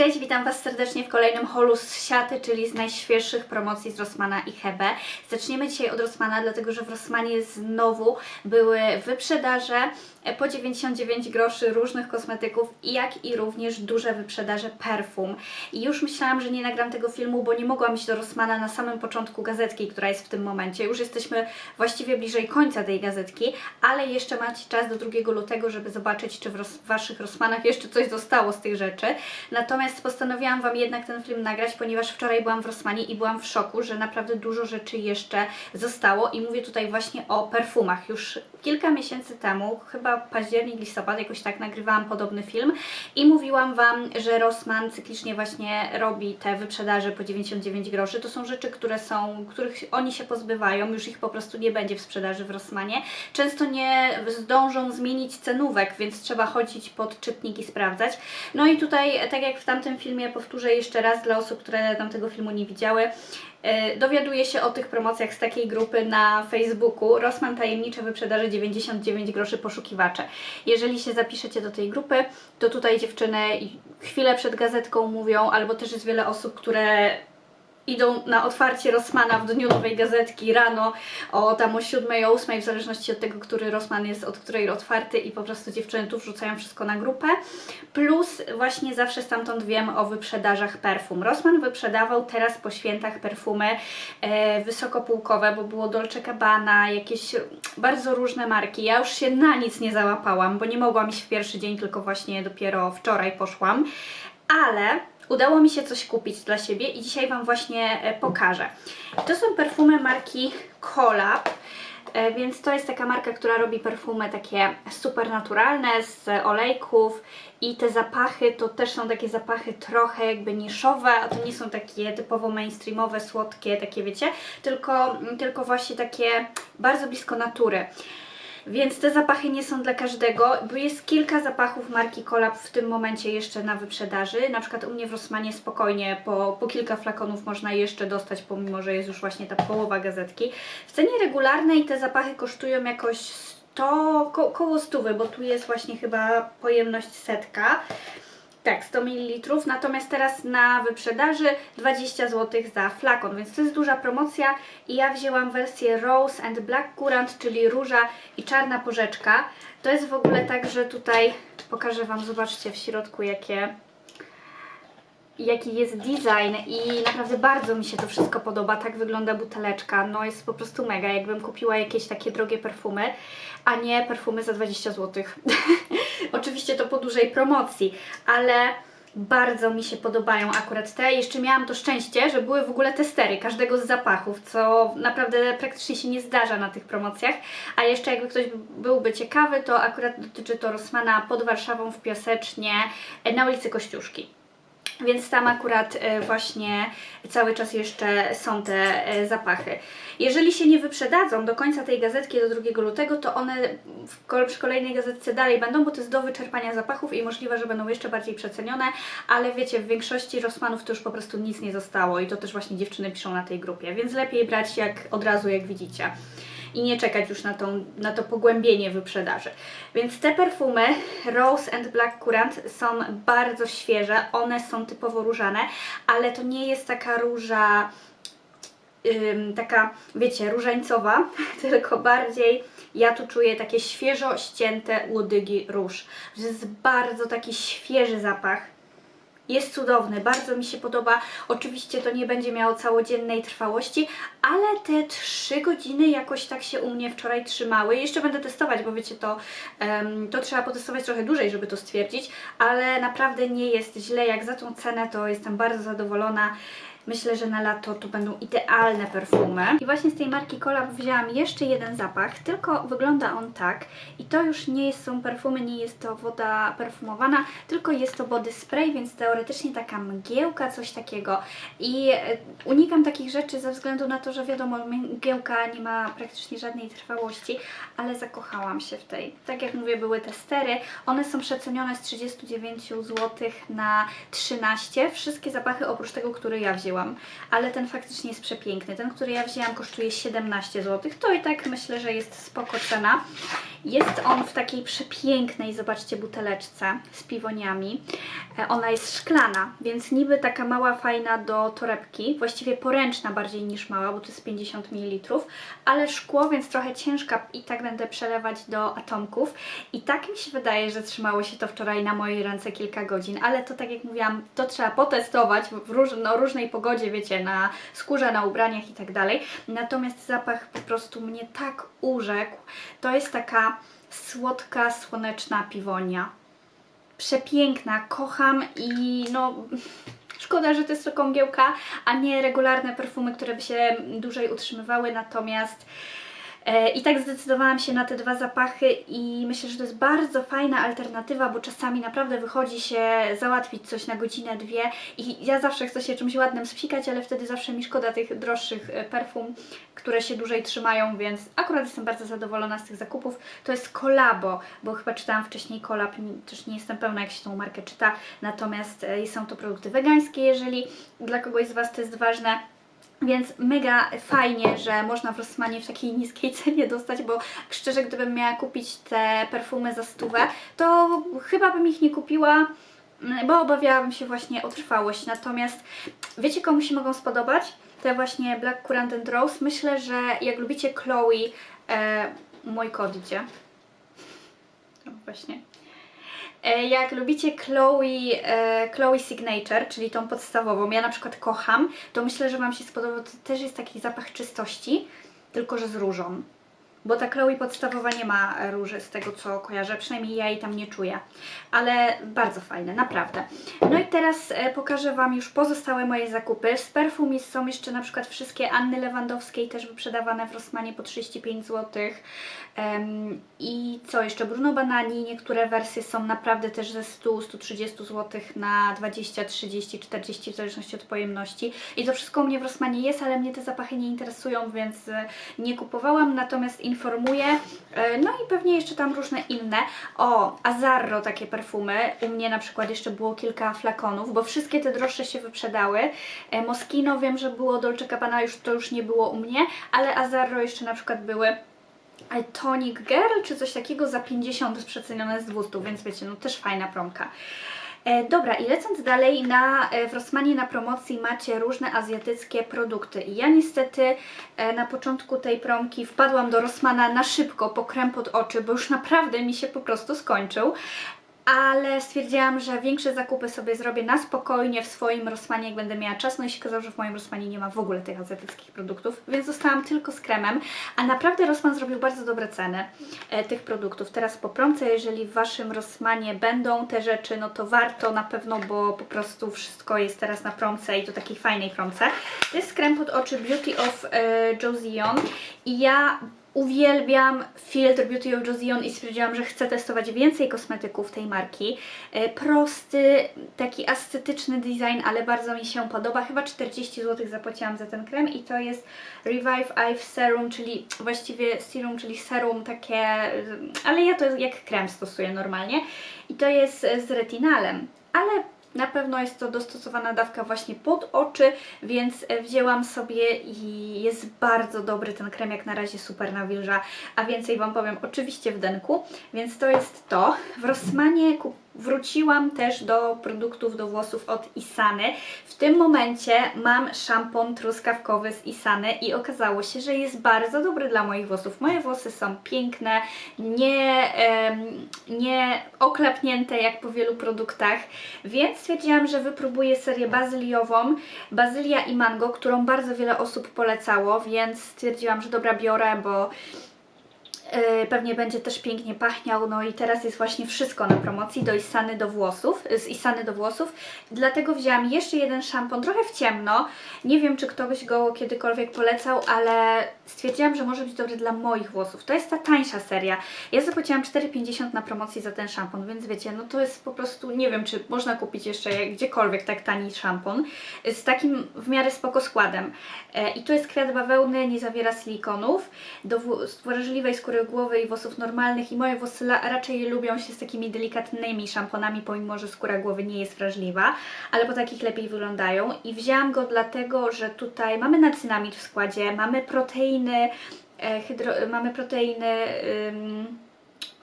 Cześć, witam Was serdecznie w kolejnym holu z siaty, czyli z najświeższych promocji z Rossmana i Hebe. Zaczniemy dzisiaj od Rossmana, dlatego że w Rossmanie znowu były wyprzedaże po 99 groszy różnych kosmetyków, jak i również duże wyprzedaże perfum. I już myślałam, że nie nagram tego filmu, bo nie mogłam iść do Rossmana na samym początku gazetki, która jest w tym momencie. Już jesteśmy właściwie bliżej końca tej gazetki, ale jeszcze macie czas do 2 lutego, żeby zobaczyć, czy w, Waszych Rossmanach jeszcze coś zostało z tych rzeczy. Natomiast postanowiłam Wam jednak ten film nagrać, ponieważ wczoraj byłam w Rossmanie i byłam w szoku, że naprawdę dużo rzeczy jeszcze zostało i mówię tutaj właśnie o perfumach. Już kilka miesięcy temu, chyba październik, listopad, jakoś tak nagrywałam podobny film i mówiłam Wam, że Rossmann cyklicznie właśnie robi te wyprzedaże po 99 groszy. To są rzeczy, które są, których oni się pozbywają, już ich po prostu nie będzie w sprzedaży w Rossmanie. Często nie zdążą zmienić cenówek, więc trzeba chodzić pod czytnik i sprawdzać. No i tutaj, tak jak w tamtym filmie, powtórzę jeszcze raz dla osób, które tamtego filmu nie widziały, E, Dowiaduję się o tych promocjach z takiej grupy na Facebooku Rossmann Tajemnicze Wyprzedaże 99 groszy poszukiwacze. Jeżeli się zapiszecie do tej grupy, to tutaj dziewczyny chwilę przed gazetką mówią, albo też jest wiele osób, które idą na otwarcie Rossmana w dniu nowej gazetki rano o tam o 7, o 8, w zależności od tego, który Rossman jest od której otwarty i po prostu dziewczyny tu wrzucają wszystko na grupę. Plus właśnie zawsze stamtąd wiem o wyprzedażach perfum. Rossmann wyprzedawał teraz po świętach perfumy e, wysokopółkowe, bo było Dolce Gabbana, jakieś bardzo różne marki. Ja już się na nic nie załapałam, bo nie mogłam iść w pierwszy dzień, tylko właśnie dopiero wczoraj poszłam. Ale udało mi się coś kupić dla siebie i dzisiaj Wam właśnie e, pokażę. To są perfumy marki Collab. E, Więc to jest taka marka, która robi perfumy takie super naturalne z olejków i te zapachy to też są takie zapachy trochę jakby niszowe, a to nie są takie typowo mainstreamowe, słodkie, takie wiecie, tylko, tylko właśnie takie bardzo blisko natury. Więc te zapachy nie są dla każdego, bo jest kilka zapachów marki Collab w tym momencie jeszcze na wyprzedaży. Na przykład u mnie w Rossmanie spokojnie po, po kilka flakonów można jeszcze dostać, pomimo że jest już właśnie ta połowa gazetki. W cenie regularnej te zapachy kosztują jakoś 100, ko koło 100, bo tu jest właśnie chyba pojemność setka. Tak, 100 ml, natomiast teraz na wyprzedaży 20 zł za flakon, więc to jest duża promocja i ja wzięłam wersję Rose and Black Currant, czyli róża i czarna porzeczka. To jest w ogóle tak, że tutaj pokażę Wam, zobaczcie w środku jakie jaki jest design i naprawdę bardzo mi się to wszystko podoba. Tak wygląda buteleczka. No jest po prostu mega. Jakbym kupiła jakieś takie drogie perfumy, a nie perfumy za 20 zł. Oczywiście to po dużej promocji, ale bardzo mi się podobają akurat te. Jeszcze miałam to szczęście, że były w ogóle testery każdego z zapachów, co naprawdę praktycznie się nie zdarza na tych promocjach. A jeszcze jakby ktoś byłby ciekawy, to akurat dotyczy to Rossmana pod Warszawą w Piasecznie na ulicy Kościuszki. Więc tam akurat e, właśnie cały czas jeszcze są te e, zapachy. Jeżeli się nie wyprzedadzą do końca tej gazetki do 2 lutego, to one w przy kolejnej gazetce dalej będą, bo to jest do wyczerpania zapachów i możliwe, że będą jeszcze bardziej przecenione, ale wiecie, w większości Rossmanów to już po prostu nic nie zostało i to też właśnie dziewczyny piszą na tej grupie, więc lepiej brać jak od razu, jak widzicie i nie czekać już na, tą, na to pogłębienie wyprzedaży. Więc te perfumy Rose and Black Currant są bardzo świeże, one są typowo różane, ale to nie jest taka róża taka, wiecie, różańcowa, tylko bardziej ja tu czuję takie świeżo ścięte łodygi róż. To jest bardzo taki świeży zapach. Jest cudowny, bardzo mi się podoba. Oczywiście to nie będzie miało całodziennej trwałości, ale te 3 godziny jakoś tak się u mnie wczoraj trzymały. Jeszcze będę testować, bo wiecie, to, to trzeba potestować trochę dłużej, żeby to stwierdzić, ale naprawdę nie jest źle. Jak za tą cenę, to jestem bardzo zadowolona. Myślę, że na lato to będą idealne perfumy. I właśnie z tej marki Collab wzięłam jeszcze jeden zapach, tylko wygląda on tak. I to już nie są perfumy, nie jest to woda perfumowana, tylko jest to body spray, więc teoretycznie taka mgiełka, coś takiego. I e, unikam takich rzeczy ze względu na to, że wiadomo, mgiełka nie ma praktycznie żadnej trwałości, ale zakochałam się w tej. Tak jak mówię, były testery. One są przecenione z 39 zł na 13. Wszystkie zapachy oprócz tego, który ja wzięłam zauważyłam, ale ten faktycznie jest przepiękny. Ten, który ja wzięłam kosztuje 17 zł, to i tak myślę, że jest spoko cena. Jest on w takiej przepięknej, zobaczcie, buteleczce z piwoniami. E, Ona jest szklana, więc niby taka mała, fajna do torebki, właściwie poręczna bardziej niż mała, bo to jest 50 ml, ale szkło, więc trochę ciężka i tak będę przelewać do atomków. I tak mi się wydaje, że trzymało się to wczoraj na mojej ręce kilka godzin, ale to tak jak mówiłam, to trzeba potestować w róż, no, różnej pogodzie, wiecie, na skórze, na ubraniach i tak dalej. Natomiast zapach po prostu mnie tak urzekł. To jest taka słodka, słoneczna piwonia. Przepiękna, kocham i no szkoda, że to jest tylko mgiełka, a nie regularne perfumy, które by się dłużej utrzymywały, natomiast i tak zdecydowałam się na te dwa zapachy i myślę, że to jest bardzo fajna alternatywa, bo czasami naprawdę wychodzi się załatwić coś na godzinę, dwie i ja zawsze chcę się czymś ładnym spsikać, ale wtedy zawsze mi szkoda tych droższych e, perfum, które się dłużej trzymają, więc akurat jestem bardzo zadowolona z tych zakupów. To jest Kolabo, bo chyba czytałam wcześniej Kolab, też nie jestem pewna jak się tą markę czyta, natomiast e, są to produkty wegańskie, jeżeli dla kogoś z Was to jest ważne. Więc mega fajnie, że można w Rossmanie w takiej niskiej cenie dostać, bo szczerze, gdybym miała kupić te perfumy za stówę, to chyba bym ich nie kupiła, mm, bo obawiałabym się właśnie o trwałość. Natomiast wiecie, komu się mogą spodobać? Te właśnie Black Currant and Rose. Myślę, że jak lubicie Chloe, e, mój kod idzie. No właśnie. E, Jak lubicie Chloe, e, Chloe Signature, czyli tą podstawową, ja na przykład kocham, to myślę, że Wam się spodoba. To też jest taki zapach czystości, tylko że z różą. Bo ta Chloe podstawowa nie ma róży, z tego co kojarzę, przynajmniej ja jej tam nie czuję. Ale bardzo fajne, naprawdę. No i teraz e, pokażę Wam już pozostałe moje zakupy. Z perfum są jeszcze na przykład wszystkie Anny Lewandowskiej, też wyprzedawane w Rossmanie po 35 zł. Em, I co jeszcze? Bruno Banani, niektóre wersje są naprawdę też ze 100-130 zł na 20, 30, 40 w zależności od pojemności. I to wszystko u mnie w Rossmanie jest, ale mnie te zapachy nie interesują, więc e, nie kupowałam, natomiast informuję. E, No i pewnie jeszcze tam różne inne. O, Azarro takie perfumy. U mnie na przykład jeszcze było kilka flakonów, bo wszystkie te droższe się wyprzedały. E, Moschino wiem, że było Dolce Gabbana, już to już nie było u mnie, ale Azarro jeszcze na przykład były e, Tonic Girl czy coś takiego za 50 przecenione z 200, więc wiecie, no też fajna promka. E, dobra, i lecąc dalej, na, e, w Rossmanie na promocji macie różne azjatyckie produkty. I ja niestety e, na początku tej promki wpadłam do Rossmana na szybko po krem pod oczy, bo już naprawdę mi się po prostu skończył. Ale stwierdziłam, że większe zakupy sobie zrobię na spokojnie w swoim Rossmanie, jak będę miała czas. No i się okazało, że w moim Rossmanie nie ma w ogóle tych azjatyckich produktów, więc zostałam tylko z kremem. A naprawdę Rossmann zrobił bardzo dobre ceny e, tych produktów. Teraz po promce, jeżeli w Waszym Rossmanie będą te rzeczy, no to warto na pewno, bo po prostu wszystko jest teraz na promce i to takiej fajnej promce. To jest krem pod oczy Beauty of e, i ja Uwielbiam filtr Beauty of Joseon i stwierdziłam, że chcę testować więcej kosmetyków tej marki. E, Prosty, taki ascetyczny design, ale bardzo mi się podoba. Chyba 40 zł zapłaciłam za ten krem i to jest Revive Eye Serum, czyli właściwie serum, czyli serum takie, ale ja to jak krem stosuję normalnie. I to jest z retinalem, ale na pewno jest to dostosowana dawka właśnie pod oczy, więc e, wzięłam sobie i jest bardzo dobry ten krem, jak na razie super nawilża, a więcej Wam powiem oczywiście w denku, więc to jest to. W Rossmanie kup- wróciłam też do produktów do włosów od Isany. W tym momencie mam szampon truskawkowy z Isany i okazało się, że jest bardzo dobry dla moich włosów. Moje włosy są piękne, nie, nie oklepnięte jak po wielu produktach, więc stwierdziłam, że wypróbuję serię bazyliową, bazylia i mango, którą bardzo wiele osób polecało, więc stwierdziłam, że dobra biorę, bo pewnie będzie też pięknie pachniał, no i teraz jest właśnie wszystko na promocji do Isany do włosów, z Isany do włosów, dlatego wzięłam jeszcze jeden szampon, trochę w ciemno, nie wiem czy ktoś go kiedykolwiek polecał, ale stwierdziłam, że może być dobry dla moich włosów, to jest ta tańsza seria, ja zapłaciłam 4,50 na promocji za ten szampon, więc wiecie, no to jest po prostu, nie wiem czy można kupić jeszcze gdziekolwiek tak tani szampon, z takim w miarę spoko składem. E, i to jest kwiat bawełny, nie zawiera silikonów, do wrażliwej skóry głowy i włosów normalnych i moje włosy raczej lubią się z takimi delikatnymi szamponami, pomimo że skóra głowy nie jest wrażliwa, ale po takich lepiej wyglądają i wzięłam go dlatego, że tutaj mamy nacynamid w składzie, mamy proteiny, e, hydro, mamy proteiny ym,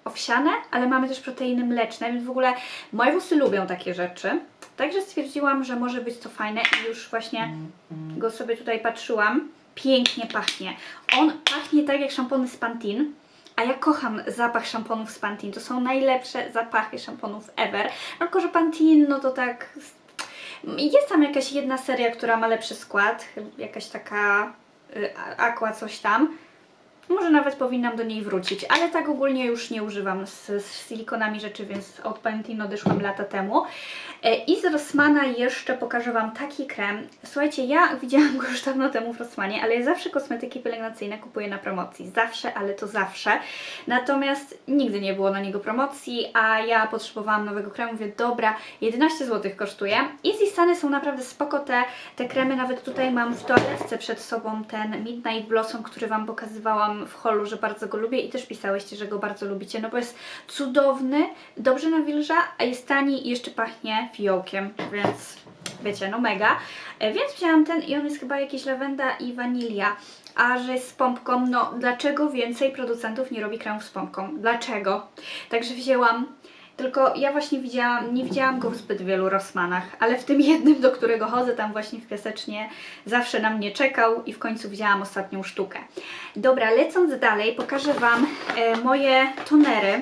owsiane, ale mamy też proteiny mleczne, więc w ogóle moje włosy lubią takie rzeczy. Także stwierdziłam, że może być to fajne i już właśnie go sobie tutaj patrzyłam. Pięknie pachnie. On pachnie tak jak szampony z Pantene. A ja kocham zapach szamponów z Pantene. To są najlepsze zapachy szamponów ever. No, tylko, że Pantene, no to tak... Jest tam jakaś jedna seria, która ma lepszy skład. Jakaś taka y, aqua coś tam. Może nawet powinnam do niej wrócić, ale tak ogólnie już nie używam z, z silikonami rzeczy, więc od Pantene odeszłam lata temu. E, I z Rossmana jeszcze pokażę Wam taki krem. Słuchajcie, ja widziałam go już dawno temu w Rossmanie, ale ja zawsze kosmetyki pielęgnacyjne kupuję na promocji. Zawsze, ale to zawsze. Natomiast nigdy nie było na niego promocji, a ja potrzebowałam nowego kremu. Mówię, dobra, 11 zł kosztuje. I z Istany są naprawdę spoko te, te kremy. Nawet tutaj mam w toaletce przed sobą ten Midnight Blossom, który Wam pokazywałam w holu, że bardzo go lubię i też pisałyście, że go bardzo lubicie, no bo jest cudowny, dobrze nawilża, a jest tani i jeszcze pachnie fiołkiem, więc wiecie, no mega. E, Więc wzięłam ten i on jest chyba jakiś lawenda i wanilia. A że jest z pompką, no dlaczego więcej producentów nie robi kremów z pompką? Dlaczego? Także wzięłam tylko ja właśnie widziałam, nie widziałam go w zbyt wielu Rossmanach, ale w tym jednym, do którego chodzę, tam właśnie w Piasecznie, zawsze na mnie czekał i w końcu wzięłam ostatnią sztukę. Dobra, lecąc dalej, pokażę Wam e, moje tonery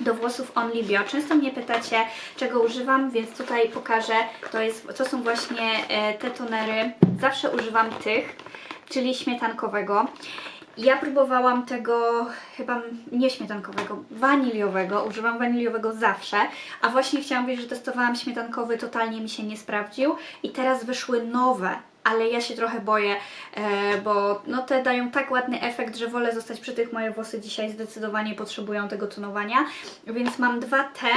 do włosów Only Bio. Często mnie pytacie, czego używam, więc tutaj pokażę, to, jest, to są właśnie e, te tonery, zawsze używam tych, czyli śmietankowego. Ja próbowałam tego chyba nie śmietankowego, waniliowego. Używam waniliowego zawsze, a właśnie chciałam powiedzieć, że testowałam śmietankowy, totalnie mi się nie sprawdził i teraz wyszły nowe. Ale ja się trochę boję, e, bo no te dają tak ładny efekt, że wolę zostać przy tych. Moje włosy dzisiaj zdecydowanie potrzebują tego tonowania. Więc mam dwa te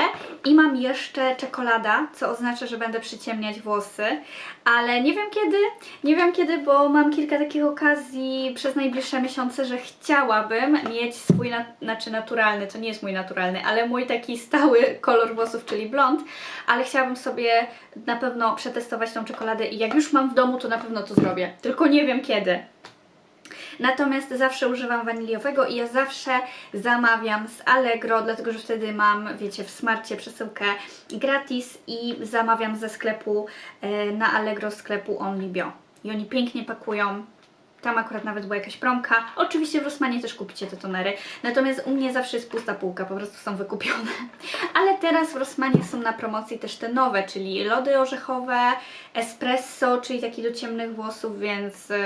i mam jeszcze czekolada, co oznacza, że będę przyciemniać włosy. Ale nie wiem kiedy, nie wiem kiedy, bo mam kilka takich okazji przez najbliższe miesiące, że chciałabym mieć swój, na, znaczy naturalny, to nie jest mój naturalny, ale mój taki stały kolor włosów, czyli blond, ale chciałabym sobie na pewno przetestować tą czekoladę i jak już mam w domu, to na pewno to zrobię. Tylko nie wiem kiedy. Natomiast zawsze używam waniliowego i ja zawsze zamawiam z Allegro, dlatego że wtedy mam, wiecie, w smarcie przesyłkę gratis i zamawiam ze sklepu e, na Allegro sklepu Only Bio. I oni pięknie pakują. Tam akurat nawet była jakaś promka. Oczywiście w Rossmanie też kupicie te tonery. Natomiast u mnie zawsze jest pusta półka, po prostu są wykupione. Ale teraz w Rossmanie są na promocji też te nowe, czyli lody orzechowe, espresso, czyli taki do ciemnych włosów, więc yy,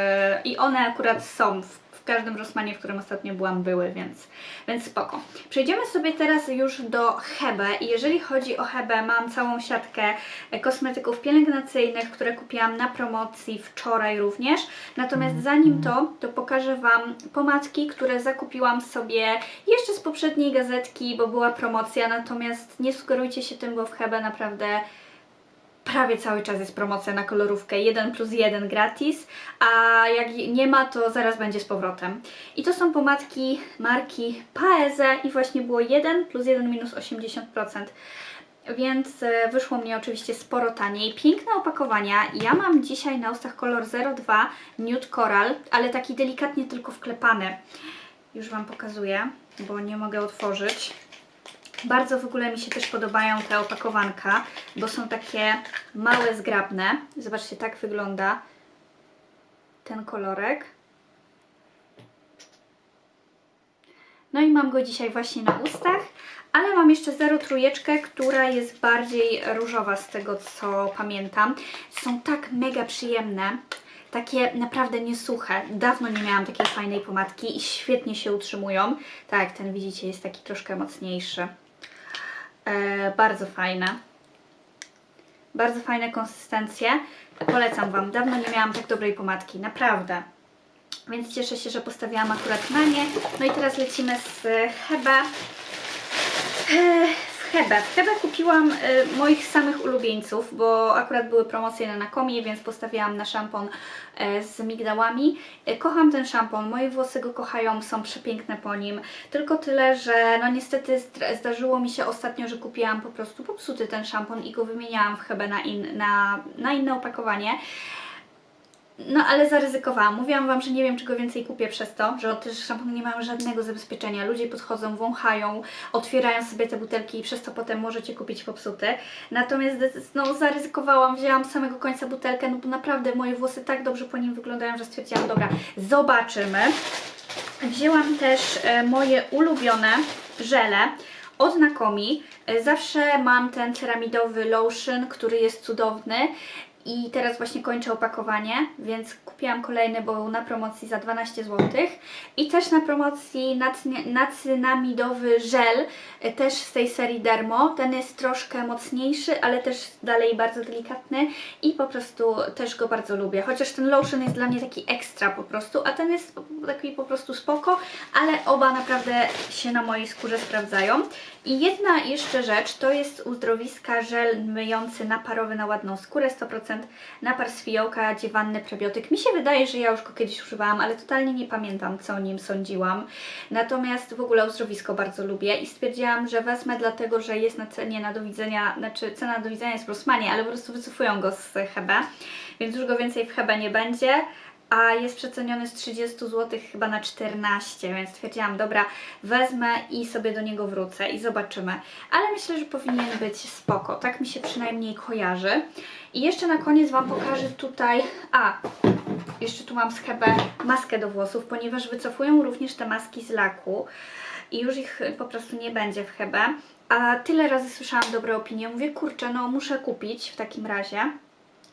i one akurat są w, w każdym Rossmanie, w którym ostatnio byłam, były, więc, więc spoko. Przejdziemy sobie teraz już do Hebe i jeżeli chodzi o Hebe, mam całą siatkę e, kosmetyków pielęgnacyjnych, które kupiłam na promocji wczoraj również. Natomiast zanim to, to pokażę Wam pomadki, które zakupiłam sobie jeszcze z poprzedniej gazetki, bo była promocja, natomiast nie sugerujcie się tym, bo w Hebe naprawdę prawie cały czas jest promocja na kolorówkę 1 plus 1 gratis, a jak nie ma, to zaraz będzie z powrotem. I to są pomadki marki Paeze i właśnie było 1 plus 1 minus 80%. Więc e, wyszło mnie oczywiście sporo taniej. Piękne opakowania. Ja mam dzisiaj na ustach kolor 02 Nude Coral, ale taki delikatnie tylko wklepany. Już Wam pokazuję, bo nie mogę otworzyć. Bardzo w ogóle mi się też podobają te opakowanka, bo są takie małe, zgrabne. Zobaczcie, tak wygląda ten kolorek. No i mam go dzisiaj właśnie na ustach, ale mam jeszcze 03, która jest bardziej różowa z tego co pamiętam. Są tak mega przyjemne. Takie naprawdę niesuche. Dawno nie miałam takiej fajnej pomadki i świetnie się utrzymują. Tak, ten widzicie jest taki troszkę mocniejszy. E, bardzo fajne. Bardzo fajne konsystencje. Polecam Wam. Dawno nie miałam tak dobrej pomadki. Naprawdę. Więc cieszę się, że postawiłam akurat na nie. No i teraz lecimy z Hebe. Hebe. Hebe kupiłam e, moich samych ulubieńców, bo akurat były promocje na Nakomi, więc postawiłam na szampon e, z migdałami. E, Kocham ten szampon, moje włosy go kochają, są przepiękne po nim. Tylko tyle, że no niestety zdarzyło mi się ostatnio, że kupiłam po prostu popsuty ten szampon i go wymieniałam w Hebe na, in, na, na inne opakowanie. No ale zaryzykowałam. Mówiłam Wam, że nie wiem czego więcej kupię przez to, że te szampony nie mają żadnego zabezpieczenia. Ludzie podchodzą, wąchają, otwierają sobie te butelki i przez to potem możecie kupić popsute. Natomiast no, zaryzykowałam, wzięłam z samego końca butelkę, no bo naprawdę moje włosy tak dobrze po nim wyglądają, że stwierdziłam, dobra, zobaczymy. Wzięłam też e, moje ulubione żele od Nakomi. E, Zawsze mam ten ceramidowy lotion, który jest cudowny. I teraz właśnie kończę opakowanie, więc kupiłam kolejny, bo na promocji za 12 zł. I też na promocji nacy- nacynamidowy żel, e, też z tej serii Dermo. Ten jest troszkę mocniejszy, ale też dalej bardzo delikatny i po prostu też go bardzo lubię. Chociaż ten lotion jest dla mnie taki ekstra po prostu, a ten jest taki po prostu spoko, ale oba naprawdę się na mojej skórze sprawdzają. I jedna jeszcze rzecz, to jest uzdrowiska żel myjący naparowy na ładną skórę, 100% napar z fiołka, dziewanny prebiotyk. Mi się wydaje, że ja już go kiedyś używałam, ale totalnie nie pamiętam, co o nim sądziłam. Natomiast w ogóle uzdrowisko bardzo lubię i stwierdziłam, że wezmę dlatego, że jest na cenie na do widzenia, znaczy cena do widzenia jest w Rossmanie, ale po prostu wycofują go z Hebe, więc już go więcej w Hebe nie będzie a jest przeceniony z 30 zł chyba na 14, więc stwierdziłam, dobra, wezmę i sobie do niego wrócę i zobaczymy. Ale myślę, że powinien być spoko, tak mi się przynajmniej kojarzy. I jeszcze na koniec Wam pokażę tutaj, a, jeszcze tu mam z Hebe maskę do włosów, ponieważ wycofują również te maski z laku i już ich po prostu nie będzie w Hebe. A tyle razy słyszałam dobre opinie, mówię, kurczę, no muszę kupić w takim razie.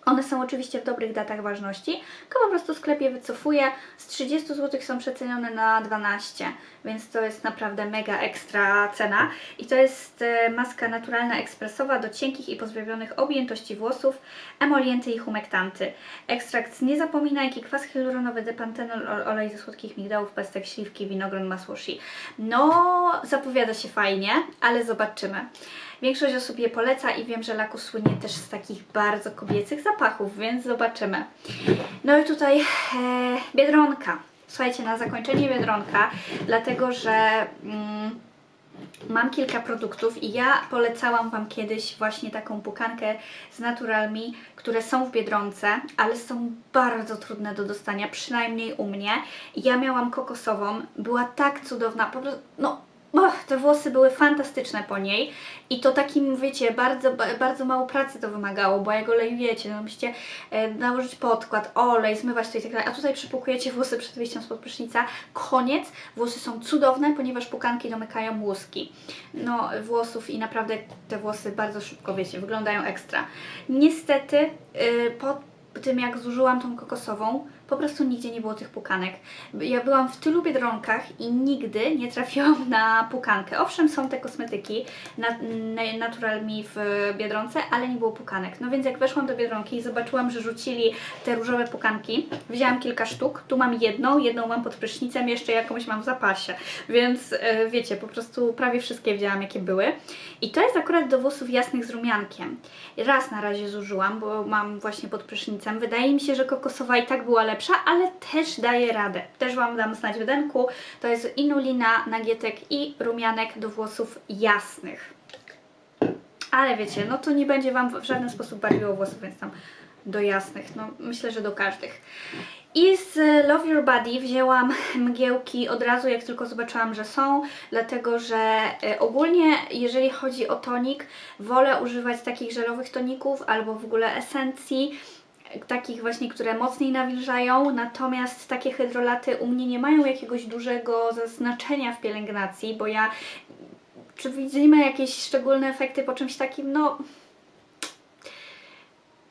One są oczywiście w dobrych datach ważności, tylko po prostu w sklepie wycofuję. Z 30 zł są przecenione na 12, więc to jest naprawdę mega ekstra cena. I to jest e, maska naturalna ekspresowa do cienkich i pozbawionych objętości włosów, emolienty i humektanty. Ekstrakt z niezapominajki, kwas hialuronowy, depantenol, ol- olej ze słodkich migdałów, pestek śliwki, winogron, masło shea. No, zapowiada się fajnie, ale zobaczymy. Większość osób je poleca i wiem, że Laku słynie też z takich bardzo kobiecych zapachów, więc zobaczymy. No i tutaj e, Biedronka. Słuchajcie, na zakończenie Biedronka, dlatego że mm, mam kilka produktów i ja polecałam Wam kiedyś właśnie taką pukankę z Natural Me, które są w Biedronce, ale są bardzo trudne do dostania, przynajmniej u mnie. Ja miałam kokosową, była tak cudowna, po prostu, no Och, te włosy były fantastyczne po niej. I to takim, wiecie, bardzo, ba- bardzo mało pracy to wymagało, bo jak olejujecie, no musicie e, nałożyć podkład, olej, zmywać to i tak dalej, a tutaj przypukujecie włosy przed wyjściem spod prysznica, koniec, włosy są cudowne, ponieważ pukanki domykają łuski, no, włosów i naprawdę te włosy bardzo szybko, wiecie, wyglądają ekstra. Niestety, y, po tym jak zużyłam tą kokosową, po prostu nigdzie nie było tych pukanek. Ja byłam w tylu biedronkach i nigdy nie trafiłam na pukankę. Owszem, są te kosmetyki na, na, Natural w Biedronce, ale nie było pukanek. No więc jak weszłam do Biedronki i zobaczyłam, że rzucili te różowe pukanki, wzięłam kilka sztuk. Tu mam jedną, jedną mam pod prysznicem, jeszcze jakąś mam w zapasie. Więc e, wiecie, po prostu prawie wszystkie wzięłam, jakie były. I to jest akurat do włosów jasnych z rumiankiem. Raz na razie zużyłam, bo mam właśnie pod prysznicem. Wydaje mi się, że kokosowa i tak była lepsza, ale też daje radę. Też Wam dam znać w denku. To jest inulina, nagietek i rumianek do włosów jasnych. Ale wiecie, no to nie będzie Wam w żaden sposób barwiło włosów, więc tam do jasnych, no myślę, że do każdych. I z Love Your Body wzięłam mgiełki od razu, jak tylko zobaczyłam, że są, dlatego że e, ogólnie, jeżeli chodzi o tonik, wolę używać takich żelowych toników albo w ogóle esencji, takich właśnie, które mocniej nawilżają, natomiast takie hydrolaty u mnie nie mają jakiegoś dużego znaczenia w pielęgnacji, bo ja czy widzimy jakieś szczególne efekty po czymś takim? No,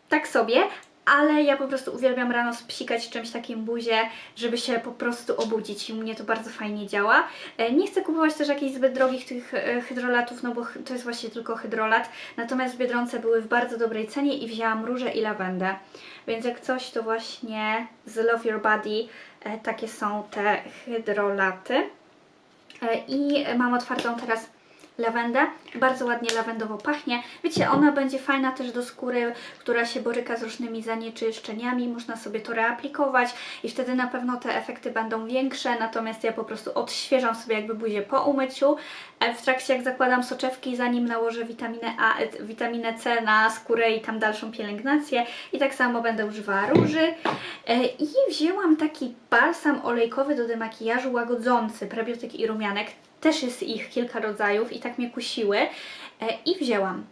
tak sobie, ale ja po prostu uwielbiam rano spsikać czymś takim buzię, żeby się po prostu obudzić i mnie to bardzo fajnie działa. E, Nie chcę kupować też jakichś zbyt drogich tych e, hydrolatów, no bo to jest właśnie tylko hydrolat, natomiast w Biedronce były w bardzo dobrej cenie i wzięłam róże i lawendę, więc jak coś to właśnie z Love Your Body e, takie są te hydrolaty. I mam otwartą teraz lawendę. Bardzo ładnie lawendowo pachnie. Wiecie, ona będzie fajna też do skóry, która się boryka z różnymi zanieczyszczeniami. Można sobie to reaplikować i wtedy na pewno te efekty będą większe. Natomiast ja po prostu odświeżam sobie jakby buzię po umyciu. E, W trakcie jak zakładam soczewki, zanim nałożę witaminę A, e, witaminę C na skórę i tam dalszą pielęgnację. I tak samo będę używała róży. E, I wzięłam taki balsam olejkowy do demakijażu łagodzący, prebiotyk i rumianek. Też jest ich kilka rodzajów i tak mnie kusiły. E, I wzięłam.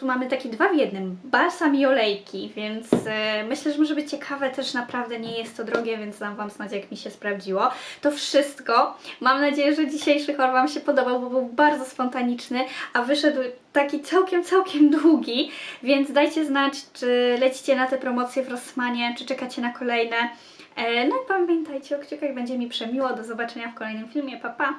Tu mamy taki dwa w jednym, balsam i olejki, więc e, myślę, że może być ciekawe, też naprawdę nie jest to drogie, więc dam Wam znać, jak mi się sprawdziło. To wszystko. Mam nadzieję, że dzisiejszy haul Wam się podobał, bo był bardzo spontaniczny, a wyszedł taki całkiem, całkiem długi, więc dajcie znać, czy lecicie na te promocje w Rossmanie, czy czekacie na kolejne. E, No i pamiętajcie o kciukach, będzie mi przemiło. Do zobaczenia w kolejnym filmie. Pa, pa!